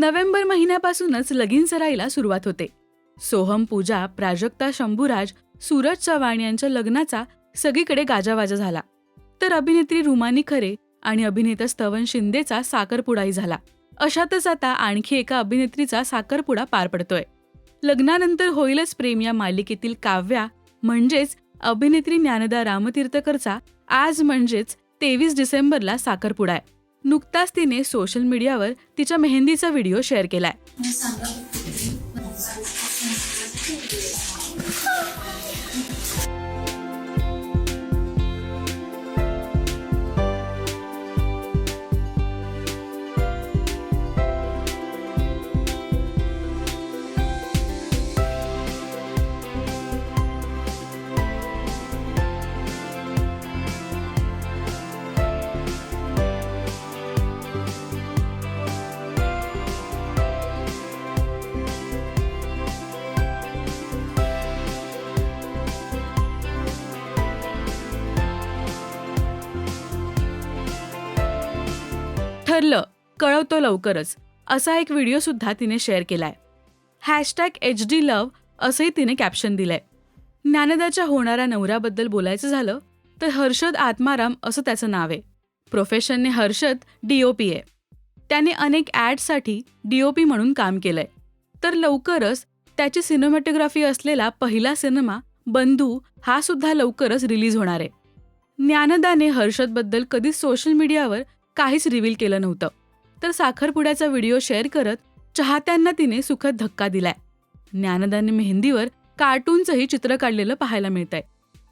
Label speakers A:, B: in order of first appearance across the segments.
A: November महिन्यापासूनच लगीन सराईला सुरुवात होते. सोहम पूजा प्राजक्ता शंभूराज सूरज चव्हाण यांच्या लग्नाचा सगळीकडे गाजावाजा झाला. तर अभिनेत्री रुमानी खरे आणि अभिनेता स्तवन शिंदेचा साखरपुडाही झाला. अशातच आता आणखी एका अभिनेत्रीचा साखरपुडा पार पडतोय. लग्नानंतर होईलच प्रेम या मालिकेतील काव्या म्हणजेच अभिनेत्री ज्ञानदा रामतीर्थकरचा आज म्हणजेच तेवीस डिसेंबरला साखरपुडा आहे. नुकताच तिने सोशल मीडियावर तिच्या मेहंदीचा व्हिडिओ शेअर केलाय. ठरलं कळवतो लवकरच. असा एक व्हिडिओ सुद्धा तिने शेअर केलाय. हॅशटॅग एच डी लव्ह असंही तिने कॅप्शन दिलंय. ज्ञानदाच्या होणाऱ्या नवऱ्याबद्दल बोलायचं झालं तर हर्षद आत्माराम असं त्याचं नाव आहे. प्रोफेशनने हर्षद डीओपी आहे. त्याने अनेक ॲडसाठी डीओपी म्हणून काम केलंय. तर लवकरच त्याची सिनेमॅटोग्राफी असलेला पहिला सिनेमा बंधू हा सुद्धा लवकरच रिलीज होणार आहे. ज्ञानदाने हर्षदबद्दल कधीच सोशल मीडियावर काहीच रिव्हील केलं नव्हतं. तर साखरपुड्याचा व्हिडिओ शेअर करत चाहत्यांना तिने सुखद धक्का दिलाय. ज्ञानदानी मेहंदीवर कार्टूनचंही चित्र काढलेलं पाहायला मिळतंय.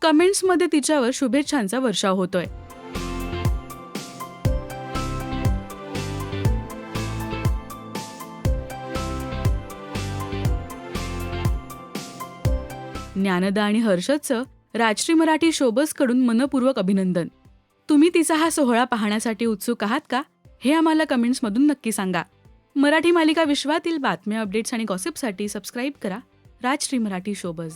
A: कमेंट्समध्ये तिच्यावर शुभेच्छांचा वर्षाव होतोय. ज्ञानदा आणि हर्षदचं राजश्री मराठी शोबसकडून मनपूर्वक अभिनंदन. तुम्ही तिचा हा सोहळा पाहण्यासाठी उत्सुक आहात का? हे आम्हाला कमेंट्समधून नक्की सांगा. मराठी मालिका विश्वातील बातम्या अपडेट्स आणि गॉसिपसाठी सबस्क्राईब करा. राजश्री मराठी शोबज